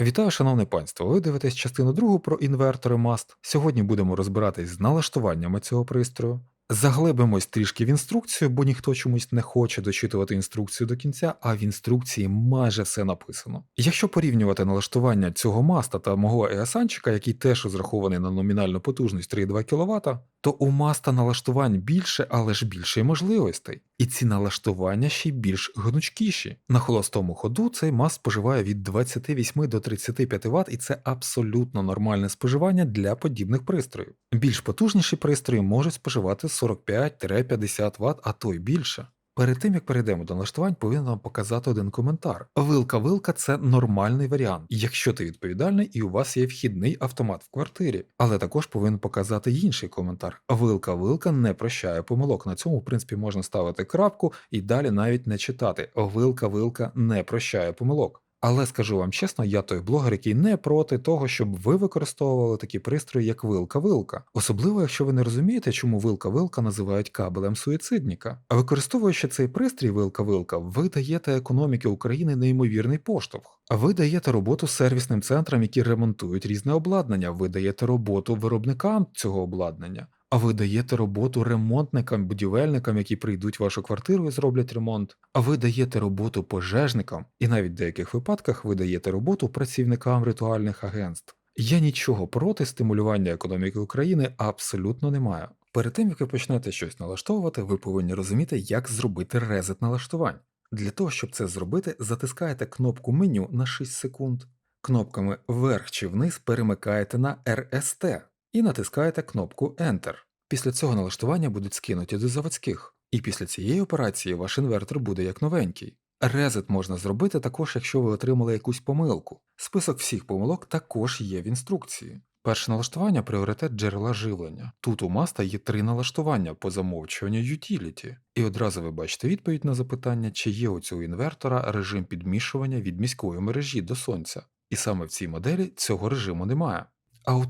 Вітаю, шановне панство! Ви дивитесь частину другу про інвертори MAST. Сьогодні будемо розбиратись з налаштуваннями цього пристрою. Заглибимось трішки в інструкцію, бо ніхто чомусь не хоче дочитувати інструкцію до кінця, а в інструкції майже все написано. Якщо порівнювати налаштування цього маста та мого еасанчика, який теж розрахований на номінальну потужність 3,2 кВт, то у маста налаштувань більше, але ж більше можливостей. І ці налаштування ще й більш гнучкіші. На холостому ходу цей маст споживає від 28 до 35 Вт, і це абсолютно нормальне споживання для подібних пристроїв. Більш потужніші пристрої можуть споживати 45-50 Вт, а то й більше. Перед тим як перейдемо до налаштувань, повинен вам показати один коментар. Вилка-вилка це нормальний варіант, якщо ти відповідальний і у вас є вхідний автомат в квартирі, але також повинен показати інший коментар. Вилка-вилка не прощає помилок. На цьому, в принципі, можна ставити крапку і далі навіть не читати. Вилка-вилка не прощає помилок. Але скажу вам чесно, я той блогер, який не проти того, щоб ви використовували такі пристрої, як вилка-вилка. Особливо, якщо ви не розумієте, чому вилка-вилка називають кабелем суїцидника. А використовуючи цей пристрій вилка-вилка, ви даєте економіки України неймовірний поштовх. А ви даєте роботу сервісним центрам, які ремонтують різне обладнання. Ви даєте роботу виробникам цього обладнання. А ви даєте роботу ремонтникам, будівельникам, які прийдуть в вашу квартиру і зроблять ремонт. А ви даєте роботу пожежникам, і навіть в деяких випадках ви даєте роботу працівникам ритуальних агентств. Я нічого проти стимулювання економіки України абсолютно не маю. Перед тим як ви почнете щось налаштовувати, ви повинні розуміти, як зробити резет налаштувань. Для того, щоб це зробити, затискаєте кнопку меню на 6 секунд. Кнопками вверх чи вниз перемикаєте на RST і натискаєте кнопку Enter. Після цього налаштування будуть скинуті до заводських, і після цієї операції ваш інвертор буде як новенький. Резет можна зробити також, якщо ви отримали якусь помилку. Список всіх помилок також є в інструкції. Перше налаштування пріоритет джерела живлення. Тут у маста є три налаштування по замовчуванню Utility. І одразу ви бачите відповідь на запитання, чи є у цього інвертора режим підмішування від міської мережі до сонця. І саме в цій моделі цього режиму немає. А у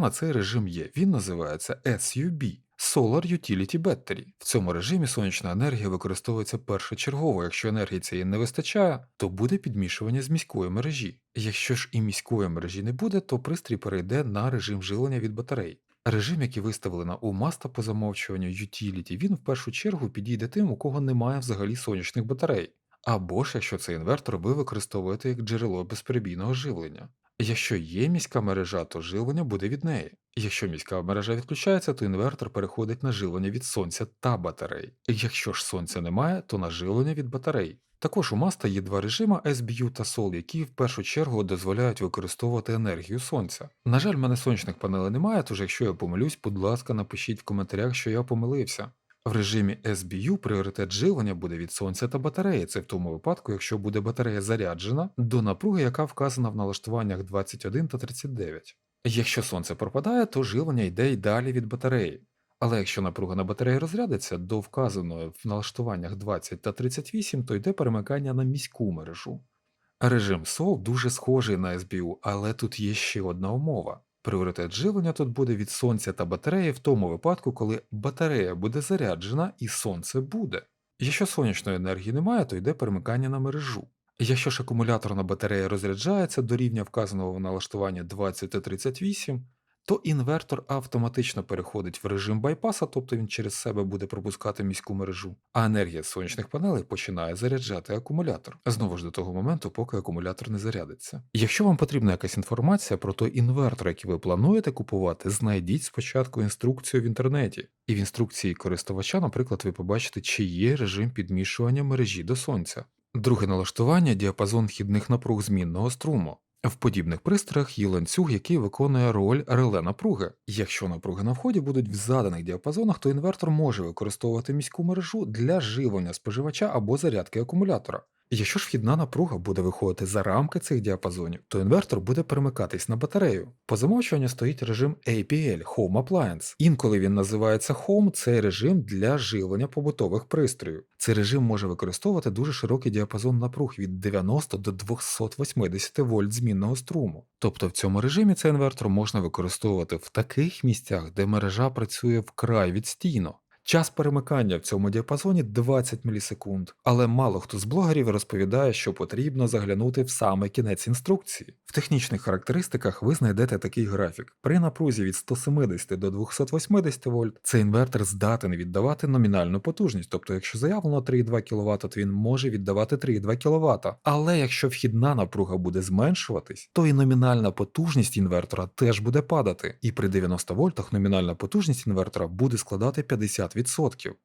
на цей режим є. Він називається SUB Solar Utility Battery. В цьому режимі сонячна енергія використовується першочергово. Якщо енергії цієї не вистачає, то буде підмішування з міської мережі. Якщо ж і міської мережі не буде, то пристрій перейде на режим живлення від батарей. Режим, який виставили на умаста по замовчуванню Utility, він в першу чергу підійде тим, у кого немає взагалі сонячних батарей. Або ж якщо цей інвертор ви використовуєте як джерело безперебійного живлення. Якщо є міська мережа, то живлення буде від неї. Якщо міська мережа відключається, то інвертор переходить на живлення від сонця та батарей. Якщо ж сонця немає, то на живлення від батарей. Також у маста є два режими SBU та SOL, які в першу чергу дозволяють використовувати енергію сонця. На жаль, в мене сонячних панелей немає, тож якщо я помилюсь, будь ласка, напишіть в коментарях, що я помилився. В режимі SBU пріоритет живлення буде від сонця та батареї. Це в тому випадку, якщо буде батарея заряджена до напруги, яка вказана в налаштуваннях 21 та 39. Якщо сонце пропадає, то живлення йде й далі від батареї. Але якщо напруга на батареї розрядиться до вказаної в налаштуваннях 20 та 38, то йде перемикання на міську мережу. Режим SOL дуже схожий на SBU, але тут є ще одна умова. Пріоритет живлення тут буде від сонця та батареї в тому випадку, коли батарея буде заряджена і сонце буде. Якщо сонячної енергії немає, то йде перемикання на мережу. Якщо ж акумуляторна батарея розряджається до рівня вказаного в налаштуванні 20 та 38, то інвертор автоматично переходить в режим байпаса, тобто він через себе буде пропускати міську мережу, а енергія сонячних панелей починає заряджати акумулятор знову ж до того моменту, поки акумулятор не зарядиться. Якщо вам потрібна якась інформація про той інвертор, який ви плануєте купувати, знайдіть спочатку інструкцію в інтернеті. І в інструкції користувача, наприклад, ви побачите, чи є режим підмішування мережі до сонця. Друге налаштування діапазон вхідних напруг змінного струму. В подібних пристроях є ланцюг, який виконує роль реле напруги. Якщо напруги на вході будуть в заданих діапазонах, то інвертор може використовувати міську мережу для живлення споживача або зарядки акумулятора. Якщо ж вхідна напруга буде виходити за рамки цих діапазонів, то інвертор буде перемикатись на батарею. По замовчуванню стоїть режим APL Home Appliance. Інколи він називається Home, це режим для живлення побутових пристроїв. Цей режим може використовувати дуже широкий діапазон напруг від 90 до 280 вольт змінного струму. Тобто в цьому режимі цей інвертор можна використовувати в таких місцях, де мережа працює вкрай відстійно. Час перемикання в цьому діапазоні 20 мілісекунд, але мало хто з блогерів розповідає, що потрібно заглянути в саме кінець інструкції. В технічних характеристиках ви знайдете такий графік. При напрузі від 170 до 280 вольт цей інвертор здатен віддавати номінальну потужність, тобто, якщо заявлено 3,2 кВт, то він може віддавати 3,2 кВт. Але якщо вхідна напруга буде зменшуватись, то і номінальна потужність інвертора теж буде падати. І при 90 вольтах номінальна потужність інвертора буде складати 50%,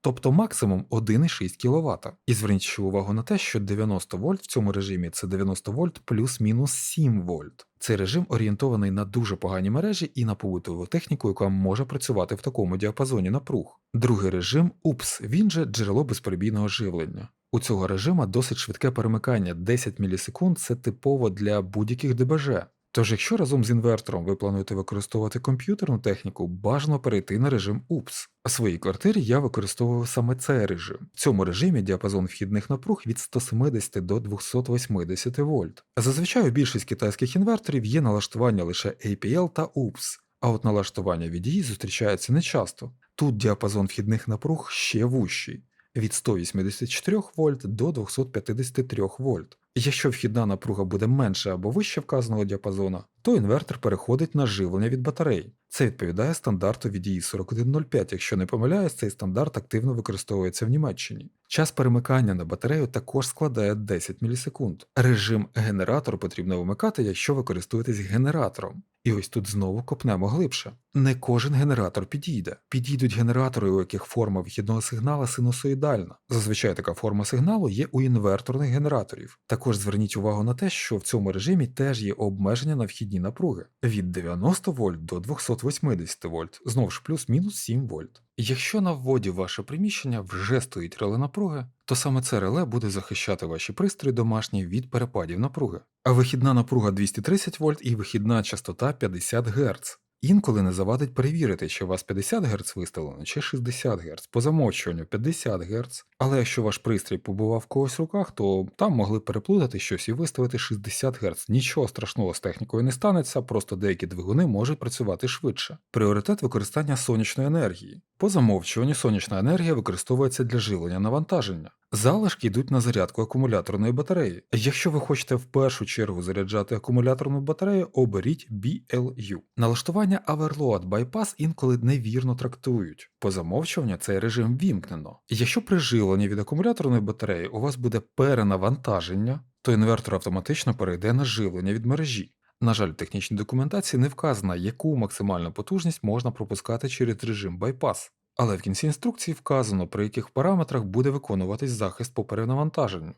тобто максимум 1,6 кВт. І зверніть увагу на те, що 90 вольт в цьому режимі це 90 вольт плюс-мінус 7 вольт. Цей режим орієнтований на дуже погані мережі і на побутову техніку, яка може працювати в такому діапазоні напруг. Другий режим UPS, він же джерело безперебійного живлення. У цього режима досить швидке перемикання 10 мілісекунд це типово для будь-яких ДБЖ. Тож, якщо разом з інвертором ви плануєте використовувати комп'ютерну техніку, бажано перейти на режим UPS. У своїй квартирі я використовував саме цей режим. В цьому режимі діапазон вхідних напруг від 170 до 280 вольт. Зазвичай у більшість китайських інверторів є налаштування лише APL та UPS, а от налаштування VDE зустрічається нечасто. Тут діапазон вхідних напруг ще вущий від 184 вольт до 253 вольт. Якщо вхідна напруга буде менше або вище вказаного діапазону, то інвертор переходить на живлення від батарей. Це відповідає стандарту VDI 4105. Якщо не помиляюсь, цей стандарт активно використовується в Німеччині. Час перемикання на батарею також складає 10 мілісекунд. Режим генератор потрібно вимикати, якщо ви користуєтесь генератором. І ось тут знову копнемо глибше. Не кожен генератор підійде. Підійдуть генератори, у яких форма вихідного сигнала синусоїдальна. Зазвичай така форма сигналу є у інверторних генераторів. Також зверніть увагу на те, що в цьому режимі теж є обмеження на вхідні напруги від 90 вольт до 280 вольт, знову ж плюс-мінус 7 вольт. Якщо на вводі ваше приміщення вже стоїть реле напруги, то саме це реле буде захищати ваші пристрої домашні від перепадів напруги. А вихідна напруга 230 вольт і вихідна частота 50 Гц. Інколи не завадить перевірити, чи у вас 50 Гц виставлено, чи 60 Гц, по замовчуванню 50 Гц. Але якщо ваш пристрій побував в когось в руках, то там могли переплутати щось і виставити 60 Гц. Нічого страшного з технікою не станеться, просто деякі двигуни можуть працювати швидше. Пріоритет використання сонячної енергії. По замовчуванню сонячна енергія використовується для живлення навантаження. Залишки йдуть на зарядку акумуляторної батареї. Якщо ви хочете в першу чергу заряджати акумуляторну батарею, оберіть BLU. Налаштування Overload Bypass інколи невірно трактують. По замовчуванню цей режим вімкнено. Якщо при живленні від акумуляторної батареї у вас буде перенавантаження, то інвертор автоматично перейде на живлення від мережі. На жаль, в технічній документації не вказано, яку максимальну потужність можна пропускати через режим байпас. Але в кінці інструкції вказано, при яких параметрах буде виконуватись захист по перенавантаженню.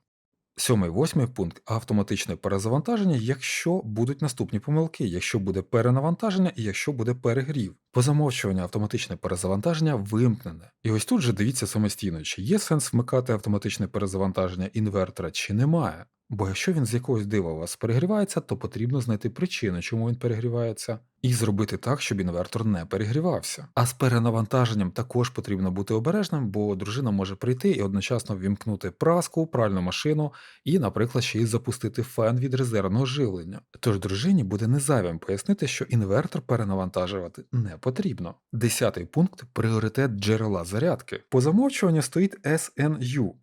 Сьомий восьмий пункт автоматичне перезавантаження, якщо будуть наступні помилки, якщо буде перенавантаження і якщо буде перегрів. По замовчуванню автоматичне перезавантаження вимкнене. І ось тут же дивіться самостійно, чи є сенс вмикати автоматичне перезавантаження інвертора, чи немає. Бо якщо він з якогось дива у вас перегрівається, то потрібно знайти причину, чому він перегрівається, і зробити так, щоб інвертор не перегрівався. А з перенавантаженням також потрібно бути обережним, бо дружина може прийти і одночасно вімкнути праску, пральну машину і, наприклад, ще й запустити фен від резервного живлення. Тож дружині буде незайвим пояснити, що інвертор перенавантажувати не потрібно. Десятий пункт пріоритет джерела зарядки. По замовчуванню стоїть SNU.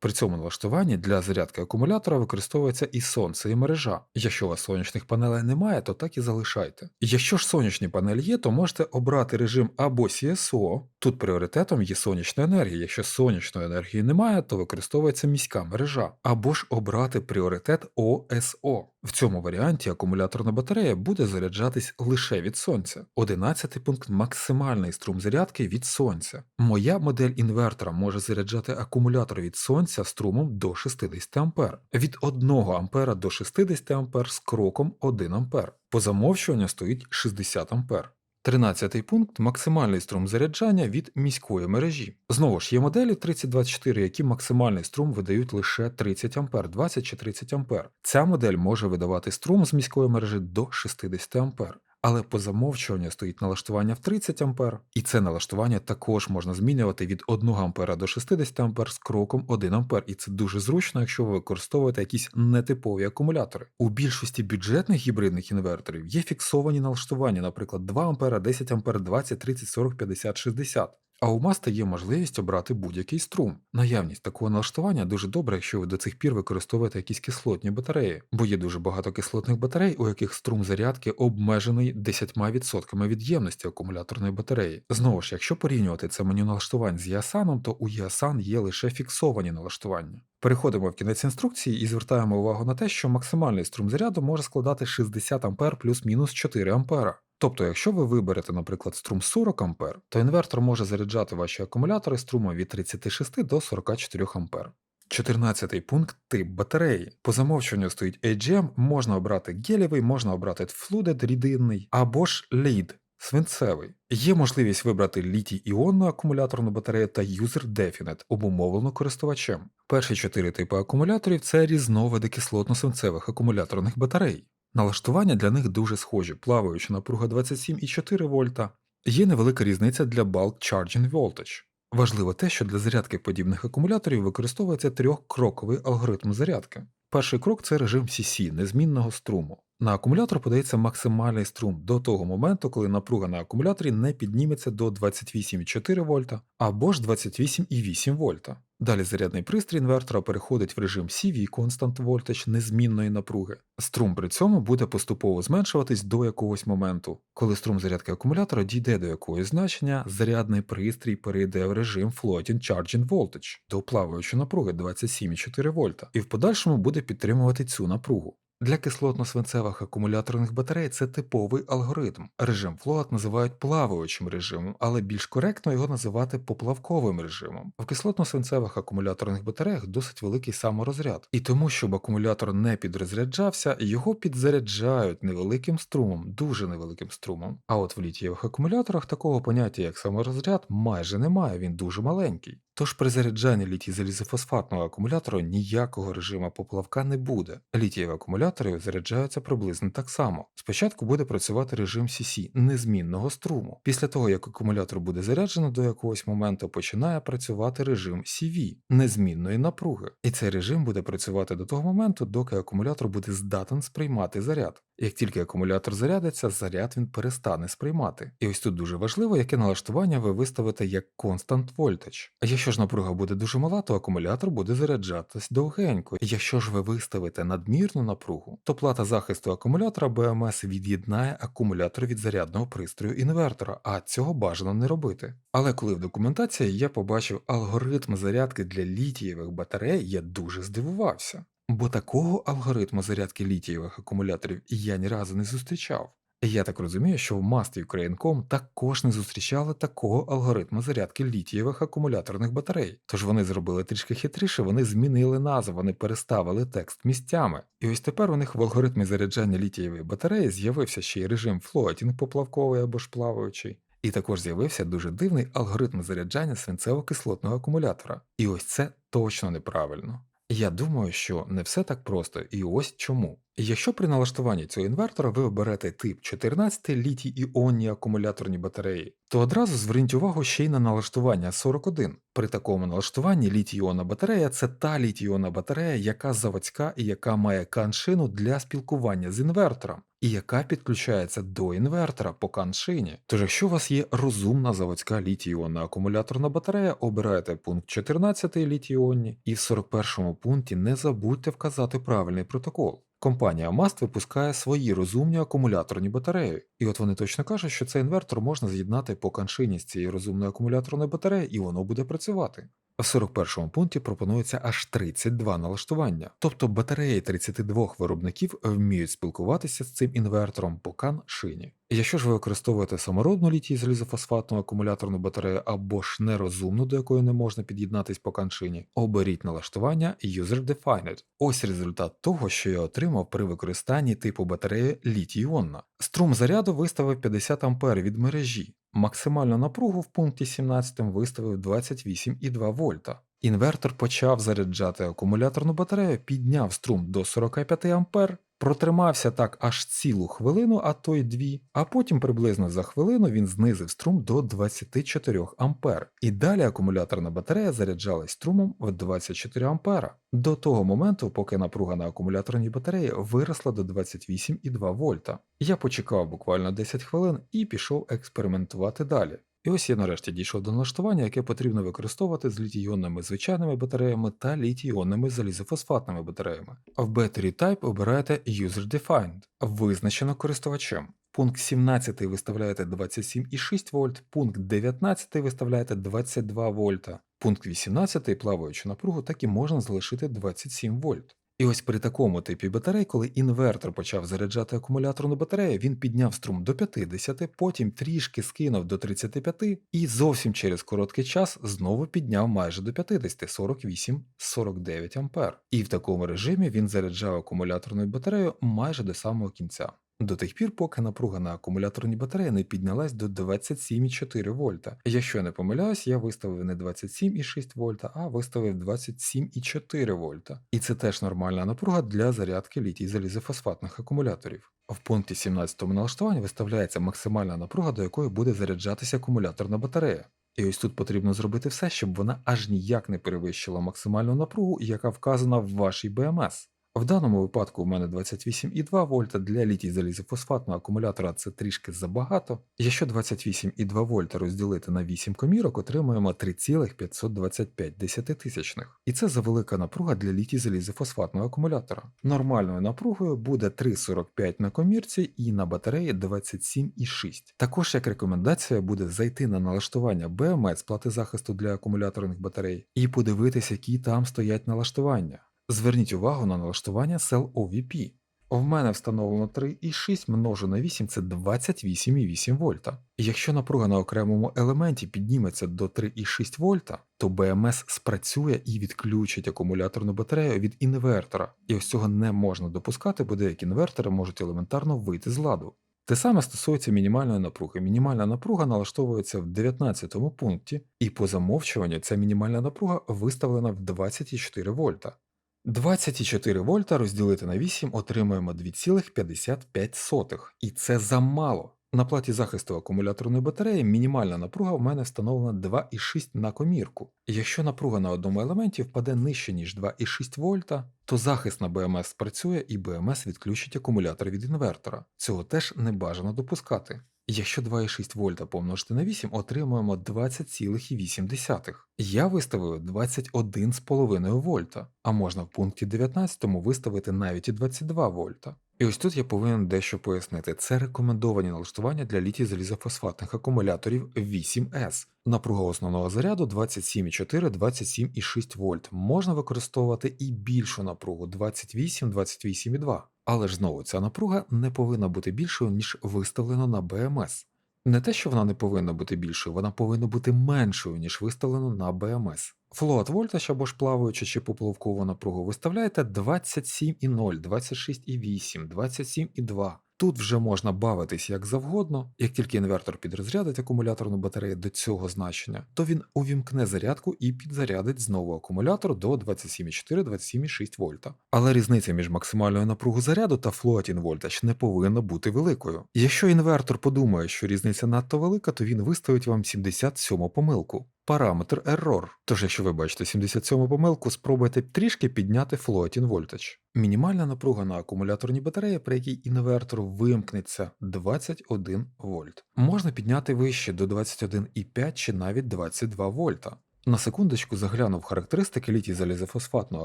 При цьому налаштуванні для зарядки акумулятора використовується і сонце, і мережа. Якщо у вас сонячних панелей немає, то так і залишайте. Якщо ж сонячні панелі є, то можете обрати режим або CSO. Тут пріоритетом є сонячна енергія. Якщо сонячної енергії немає, то використовується міська мережа, або ж обрати пріоритет OSO. В цьому варіанті акумуляторна батарея буде заряджатись лише від сонця. Одинадцятий пункт максимальний струм зарядки від сонця. Моя модель інвертора може заряджати акумулятор від сонця струмом до 60 А. Від 1 А до 60 А з кроком 1 А. По замовчуванню стоїть 60 А. Тринадцятий пункт максимальний струм заряджання від міської мережі. Знову ж є моделі 3024, які максимальний струм видають лише 30 А, 20 чи 30 А. Ця модель може видавати струм з міської мережі до 60 А. Але по замовчуванню стоїть налаштування в 30 А, і це налаштування також можна змінювати від 1 А до 60 А з кроком 1 А, і це дуже зручно, якщо ви використовуєте якісь нетипові акумулятори. У більшості бюджетних гібридних інверторів є фіксовані налаштування, наприклад, 2 А, 10 А, 20, 30, 40, 50, 60. А у маста є можливість обрати будь-який струм. Наявність такого налаштування дуже добре, якщо ви до цих пір використовуєте якісь кислотні батареї, бо є дуже багато кислотних батарей, у яких струм зарядки обмежений 10% від ємності акумуляторної батареї. Знову ж, якщо порівнювати це меню налаштувань з Ясаном, то у Ясан є лише фіксовані налаштування. Переходимо в кінець інструкції і звертаємо увагу на те, що максимальний струм заряду може складати 60 А плюс-мінус 4 А. Тобто, якщо ви виберете, наприклад, струм 40 А, то інвертор може заряджати ваші акумулятори струмом від 36 до 44 А. 14 пункт тип батареї. По замовчуванню стоїть AGM, можна обрати гелєвий, можна обрати флудед рідинний або ж лід свинцевий. Є можливість вибрати літій іонну акумуляторну батарею та User Definite, обумовлену користувачем. Перші чотири типи акумуляторів це різновиди кислотно-свинцевих акумуляторних батарей. Налаштування для них дуже схожі, плаваюча напруга 27,4 вольта. Є невелика різниця для Bulk Charging Voltage. Важливо те, що для зарядки подібних акумуляторів використовується трьохкроковий алгоритм зарядки. Перший крок це режим CC незмінного струму. На акумулятор подається максимальний струм до того моменту, коли напруга на акумуляторі не підніметься до 28,4 вольта або ж 28,8 вольта. Далі зарядний пристрій інвертора переходить в режим CV Constant Voltage незмінної напруги. Струм при цьому буде поступово зменшуватись до якогось моменту. Коли струм зарядки акумулятора дійде до якогось значення, зарядний пристрій перейде в режим Floating Charging Voltage до плаваючої напруги 27,4 вольта і в подальшому буде підтримувати цю напругу. Для кислотно-свинцевих акумуляторних батарей це типовий алгоритм. Режим Float називають плаваючим режимом, але більш коректно його називати поплавковим режимом. В кислотно-свинцевих акумуляторних батареях досить великий саморозряд, і тому, щоб акумулятор не підрозряджався, його підзаряджають невеликим струмом, дуже невеликим струмом. А от в літієвих акумуляторах такого поняття, як саморозряд, майже немає, він дуже маленький. Тож при заряджанні літій залізофосфатного акумулятора ніякого режиму поплавка не буде. Літієві акумулятори заряджаються приблизно так само. Спочатку буде працювати режим CC незмінного струму. Після того, як акумулятор буде заряджено до якогось моменту, починає працювати режим CV незмінної напруги. І цей режим буде працювати до того моменту, доки акумулятор буде здатен сприймати заряд. Як тільки акумулятор зарядиться, заряд він перестане сприймати. І ось тут дуже важливо, яке налаштування ви виставите як Constant Voltage. А якщо ж напруга буде дуже мала, то акумулятор буде заряджатись довгенько. Якщо ж ви виставите надмірну напругу, то плата захисту акумулятора BMS від'єднає акумулятор від зарядного пристрою інвертора, а цього бажано не робити. Але коли в документації я побачив алгоритм зарядки для літієвих батарей, я дуже здивувався. Бо такого алгоритму зарядки літієвих акумуляторів я ні разу не зустрічав. Я так розумію, що в Mast Ukraine.com також не зустрічали такого алгоритму зарядки літієвих акумуляторних батарей. Тож вони зробили трішки хитріше, вони змінили назву, вони переставили текст місцями. І ось тепер у них в алгоритмі заряджання літієвої батареї з'явився ще й режим флоатінг поплавковий або ж плаваючий. І також з'явився дуже дивний алгоритм заряджання свинцево-кислотного акумулятора. І ось це точно неправильно. Я думаю, що не все так просто, і ось чому. Якщо при налаштуванні цього інвертора ви оберете тип 14 літій іонні акумуляторні батареї, то одразу зверніть увагу ще й на налаштування 41. При такому налаштуванні літій іонна батарея це та літій іонна батарея, яка заводська і яка має каншину для спілкування з інвертором, і яка підключається до інвертора по каншині. Тож, якщо у вас є розумна заводська літій іонна акумуляторна батарея, обирайте пункт 14 літій іонні і в 41 пункті не забудьте вказати правильний протокол. Компанія Mast випускає свої розумні акумуляторні батареї, і от вони точно кажуть, що цей інвертор можна з'єднати по каншині з цією розумною акумуляторною батареєю, і воно буде працювати. В 41 пункті пропонується аж 32 налаштування, тобто батареї 32 виробників вміють спілкуватися з цим інвертором по каншині. Якщо ж ви використовуєте самородну літій залізофосфатну акумуляторну батарею або ж нерозумну, до якої не можна під'єднатись по каншині, оберіть налаштування User Defined. Ось результат того, що я отримав при використанні типу батареї літій-іонна. Струм заряду виставив 50 А від мережі. Максимальну напругу в пункті 17 виставив 28,2 вольта. Інвертор почав заряджати акумуляторну батарею, підняв струм до 45 А, протримався так аж цілу хвилину, а то й дві, а потім приблизно за хвилину він знизив струм до 24 А. І далі акумуляторна батарея заряджалась струмом в 24 А. До того моменту, поки напруга на акумуляторній батареї виросла до 28,2 вольта. Я почекав буквально 10 хвилин і пішов експериментувати далі. І ось я нарешті дійшов до налаштування, яке потрібно використовувати з літій-іонними звичайними батареями та літій-іонними залізофосфатними батареями. В Battery Type обираєте User Defined, визначено користувачем. Пункт 17 виставляєте 27,6 вольт, пункт 19 виставляєте 22 вольта, пункт 18 плаваючу напругу так і можна залишити 27 вольт. І ось при такому типі батарей, коли інвертор почав заряджати акумуляторну батарею, він підняв струм до 50, потім трішки скинув до 35 і зовсім через короткий час знову підняв майже до 50, 48-49 ампер. І в такому режимі він заряджав акумуляторну батарею майже до самого кінця. До тих пір, поки напруга на акумуляторній батареї не піднялась до 27,4 вольта. Якщо не помиляюсь, я виставив не 27,6 вольта, а виставив 27,4 вольта. І це теж нормальна напруга для зарядки літій залізофосфатних акумуляторів. В пункті 17 налаштування виставляється максимальна напруга, до якої буде заряджатися акумуляторна батарея. І ось тут потрібно зробити все, щоб вона аж ніяк не перевищила максимальну напругу, яка вказана в вашій БМС. В даному випадку у мене 28,2 вольта для літій залізофосфатного акумулятора це трішки забагато. Якщо 28,2 вольта розділити на 8 комірок, отримуємо 3,525 десятитисячних. І це завелика напруга для літій залізофосфатного акумулятора. Нормальною напругою буде 3,45 на комірці і на батареї 27,6. Також як рекомендація буде зайти на налаштування BMS плати захисту для акумуляторних батарей і подивитися, які там стоять налаштування. Зверніть увагу на налаштування Cell OVP. В мене встановлено 3,6 множу на 8 це 28,8 вольта. Якщо напруга на окремому елементі підніметься до 3,6 вольта, то BMS спрацює і відключить акумуляторну батарею від інвертора. І ось цього не можна допускати, бо деякі інвертори можуть елементарно вийти з ладу. Те саме стосується мінімальної напруги. Мінімальна напруга налаштовується в 19 пункті, і по замовчуванню ця мінімальна напруга виставлена в 24 вольта. 24 вольта розділити на 8 отримуємо 2,55. І це замало. На платі захисту акумуляторної батареї мінімальна напруга в мене встановлена 2,6 на комірку. Якщо напруга на одному елементі впаде нижче, ніж 2,6 вольта, то захист на БМС спрацює і БМС відключить акумулятор від інвертора. Цього теж не бажано допускати. Якщо 2,6 вольта помножити на 8, отримуємо 20,8. Я виставив 21,5 вольта, а можна в пункті 19 виставити навіть і 22 вольта. І ось тут я повинен дещо пояснити. Це рекомендовані налаштування для літій залізофосфатних акумуляторів 8С. Напруга основного заряду 27,4-27,6 вольт. Можна використовувати і більшу напругу 28-28,2. Але ж знову ця напруга не повинна бути більшою, ніж виставлено на БМС. Не те, що вона не повинна бути більшою, вона повинна бути меншою, ніж виставлено на БМС. Флот вольтаж або ж плаваючу чи поплавкову напругу виставляєте 27,0, 26,8, 27,2. Тут вже можна бавитись як завгодно, як тільки інвертор підрозрядить акумуляторну батарею до цього значення, то він увімкне зарядку і підзарядить знову акумулятор до 27,4-27,6 вольта. Але різниця між максимальною напругою заряду та floating voltage не повинна бути великою. Якщо інвертор подумає, що різниця надто велика, то він виставить вам 77 помилку. Параметр error. Тож, якщо ви бачите 77 помилку, спробуйте трішки підняти floating voltage. Мінімальна напруга на акумуляторній батареї, при якій інвертор вимкнеться 21 вольт. Можна підняти вище до 21,5 чи навіть 22 вольта. На секундочку заглянув характеристики літій залізофосфатного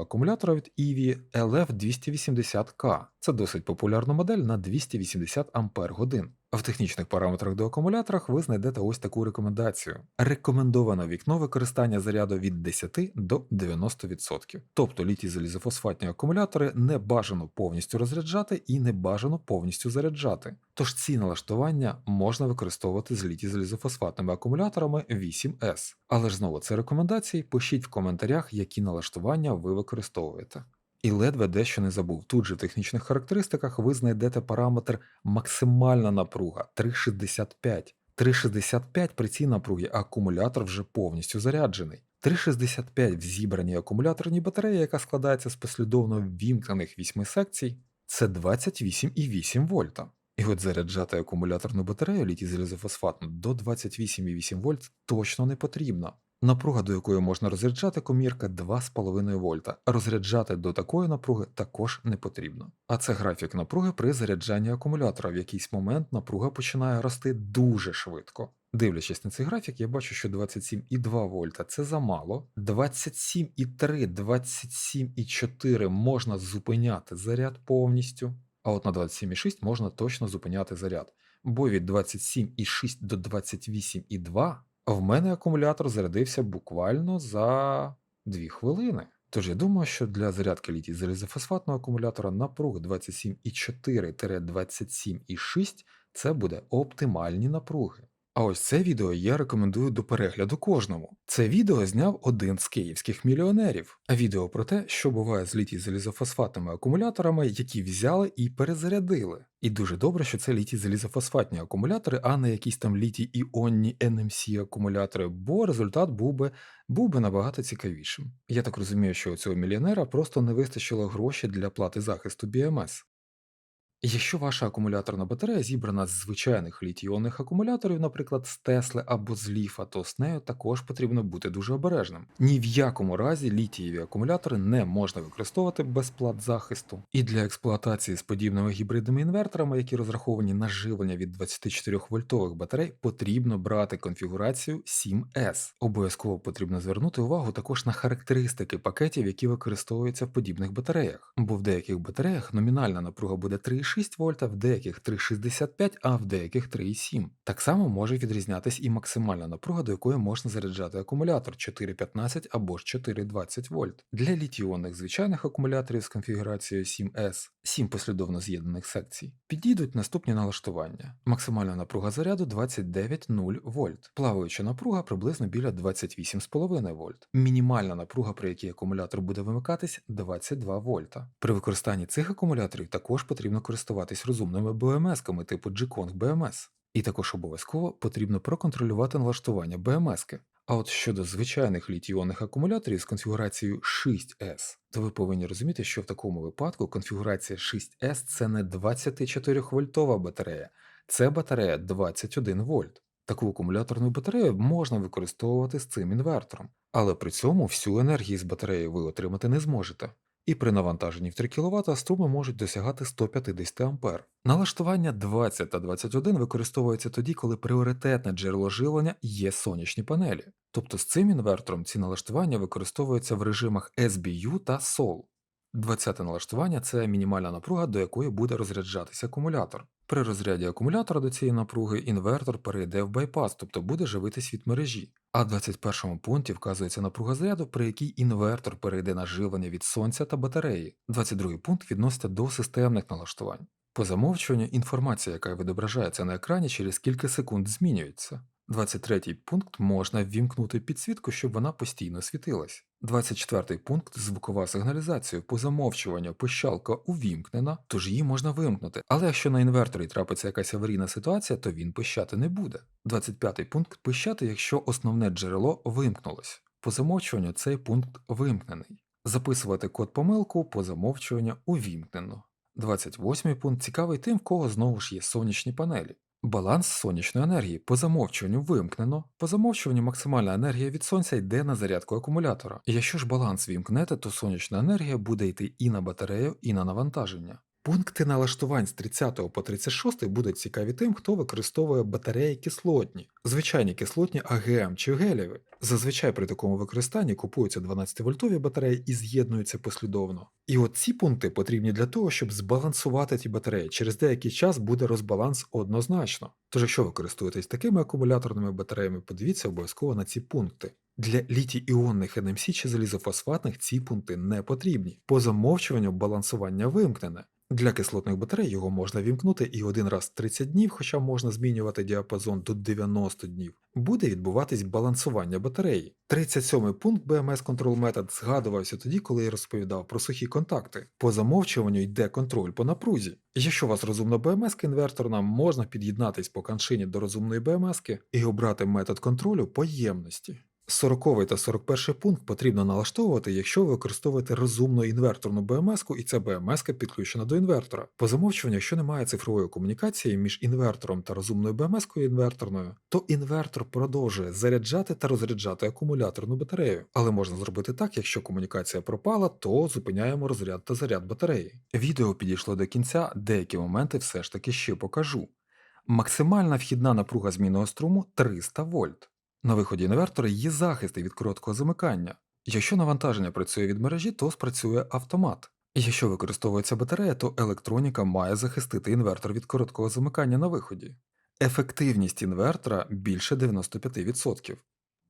акумулятора від EV LF280K. Це досить популярна модель на 280 Ампер годин. В технічних параметрах до акумуляторах ви знайдете ось таку рекомендацію: рекомендоване вікно використання заряду від 10 до 90%. Тобто літій залізофосфатні акумулятори не бажано повністю розряджати і не бажано повністю заряджати. Тож ці налаштування можна використовувати з літій залізофосфатними акумуляторами 8S. Але ж знову це рекомендації. Пишіть в коментарях, які налаштування ви використовуєте. І ледве дещо не забув. Тут же в технічних характеристиках ви знайдете параметр максимальна напруга 365. 365 при цій напругі акумулятор вже повністю заряджений. 365 в зібраній акумуляторній батареї, яка складається з послідовно ввімкнених 8 секцій, це 28,8 вольта. І от заряджати акумуляторну батарею літій залізофосфатну до 28,8 вольт точно не потрібно. Напруга, до якої можна розряджати комірка 2,5 вольта. Розряджати до такої напруги також не потрібно. А це графік напруги при заряджанні акумулятора. В якийсь момент напруга починає рости дуже швидко. Дивлячись на цей графік, я бачу, що 27,2 вольта це замало. 27,3, 27,4 можна зупиняти заряд повністю. А от на 27,6 можна точно зупиняти заряд. Бо від 27,6 до 28,2 в мене акумулятор зарядився буквально за 2 хвилини. Тож я думаю, що для зарядки літій залізофосфатного акумулятора напруг 27,4-27,6 це буде оптимальні напруги. А ось це відео я рекомендую до перегляду кожному. Це відео зняв один з київських мільйонерів. А відео про те, що буває з літій залізофосфатними акумуляторами, які взяли і перезарядили. І дуже добре, що це літій залізофосфатні акумулятори, а не якісь там літій іонні NMC акумулятори, бо результат був би був би набагато цікавішим. Я так розумію, що у цього мільйонера просто не вистачило грошей для плати захисту BMS. Якщо ваша акумуляторна батарея зібрана з звичайних літій-іонних акумуляторів, наприклад, з Тесли або з Ліфа, то з нею також потрібно бути дуже обережним. Ні в якому разі літієві акумулятори не можна використовувати без плат захисту. І для експлуатації з подібними гібридними інверторами, які розраховані на живлення від 24 вольтових батарей, потрібно брати конфігурацію 7S. Обов'язково потрібно звернути увагу також на характеристики пакетів, які використовуються в подібних батареях, бо в деяких батареях номінальна напруга буде 3,6 3,6 вольта, в деяких 3,65, а в деяких 3,7. Так само може відрізнятись і максимальна напруга, до якої можна заряджати акумулятор 4,15 або ж 4,20 вольт. Для літіонних звичайних акумуляторів з конфігурацією 7S, 7 послідовно з'єднаних секцій, підійдуть наступні налаштування. Максимальна напруга заряду 29,0 вольт, плаваюча напруга приблизно біля 28,5 вольт. Мінімальна напруга, при якій акумулятор буде вимикатись 22 вольта. При використанні цих акумуляторів також потрібно користуватись розумними BMS-ками типу G-Kong BMS. І також обов'язково потрібно проконтролювати налаштування BMS-ки. А от щодо звичайних літій-іонних акумуляторів з конфігурацією 6S, то ви повинні розуміти, що в такому випадку конфігурація 6S це не 24 вольтова батарея, це батарея 21 вольт. Таку акумуляторну батарею можна використовувати з цим інвертором, але при цьому всю енергію з батареї ви отримати не зможете і при навантаженні в 3 кВт струми можуть досягати 150 А. Налаштування 20 та 21 використовується тоді, коли пріоритетне джерело живлення є сонячні панелі. Тобто з цим інвертором ці налаштування використовуються в режимах SBU та SOL. 20 налаштування це мінімальна напруга, до якої буде розряджатися акумулятор. При розряді акумулятора до цієї напруги інвертор перейде в байпас, тобто буде живитись від мережі. А в 21 пункті вказується напруга заряду, при якій інвертор перейде на живлення від сонця та батареї. 22 пункт відноситься до системних налаштувань. По замовчуванню інформація, яка відображається на екрані, через кілька секунд змінюється. 23 пункт можна ввімкнути підсвітку, щоб вона постійно світилась. 24 пункт звукова сигналізація по замовчуванню пищалка увімкнена, тож її можна вимкнути. Але якщо на інверторі трапиться якась аварійна ситуація, то він пищати не буде. 25 пункт пищати, якщо основне джерело вимкнулось. По замовчуванню цей пункт вимкнений. Записувати код помилку по замовчуванню увімкнено. 28 пункт цікавий тим, в кого знову ж є сонячні панелі. Баланс сонячної енергії по замовчуванню вимкнено. По замовчуванню максимальна енергія від сонця йде на зарядку акумулятора. Якщо ж баланс вімкнете, то сонячна енергія буде йти і на батарею, і на навантаження. Пункти налаштувань з 30 по 36 будуть цікаві тим, хто використовує батареї кислотні, звичайні кислотні АГМ чи гелєві. Зазвичай при такому використанні купуються 12-вольтові батареї і з'єднуються послідовно. І от ці пункти потрібні для того, щоб збалансувати ті батареї. Через деякий час буде розбаланс однозначно. Тож, якщо ви користуєтесь такими акумуляторними батареями, подивіться обов'язково на ці пункти. Для літій-іонних NMC чи залізофосфатних ці пункти не потрібні. По замовчуванню балансування вимкнене. Для кислотних батарей його можна вімкнути і один раз 30 днів, хоча можна змінювати діапазон до 90 днів, буде відбуватись балансування батареї. 37 пункт BMS Control Method згадувався тоді, коли я розповідав про сухі контакти. По замовчуванню йде контроль по напрузі. Якщо у вас розумна BMS інверторна, можна під'єднатись по каншині до розумної BMS і обрати метод контролю по ємності. 40 та 41 пункт потрібно налаштовувати, якщо ви використовуєте розумну інверторну БМС, і ця БМС підключена до інвертора. По замовчуванню, якщо немає цифрової комунікації між інвертором та розумною БМС інверторною, то інвертор продовжує заряджати та розряджати акумуляторну батарею. Але можна зробити так, якщо комунікація пропала, то зупиняємо розряд та заряд батареї. Відео підійшло до кінця, деякі моменти все ж таки ще покажу. Максимальна вхідна напруга змінного струму 300 вольт. На виході інвертора є захист від короткого замикання. Якщо навантаження працює від мережі, то спрацює автомат. Якщо використовується батарея, то електроніка має захистити інвертор від короткого замикання на виході. Ефективність інвертора більше 95%.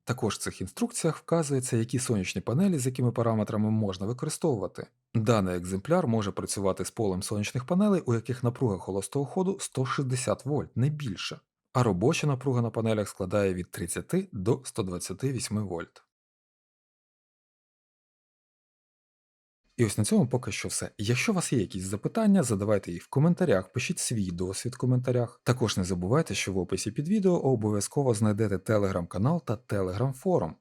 Також в цих інструкціях вказується, які сонячні панелі з якими параметрами можна використовувати. Даний екземпляр може працювати з полем сонячних панелей, у яких напруга холостого ходу 160 вольт, не більше, а робоча напруга на панелях складає від 30 до 128 вольт. І ось на цьому поки що все. Якщо у вас є якісь запитання, задавайте їх в коментарях, пишіть свій досвід в коментарях. Також не забувайте, що в описі під відео обов'язково знайдете телеграм-канал та телеграм-форум.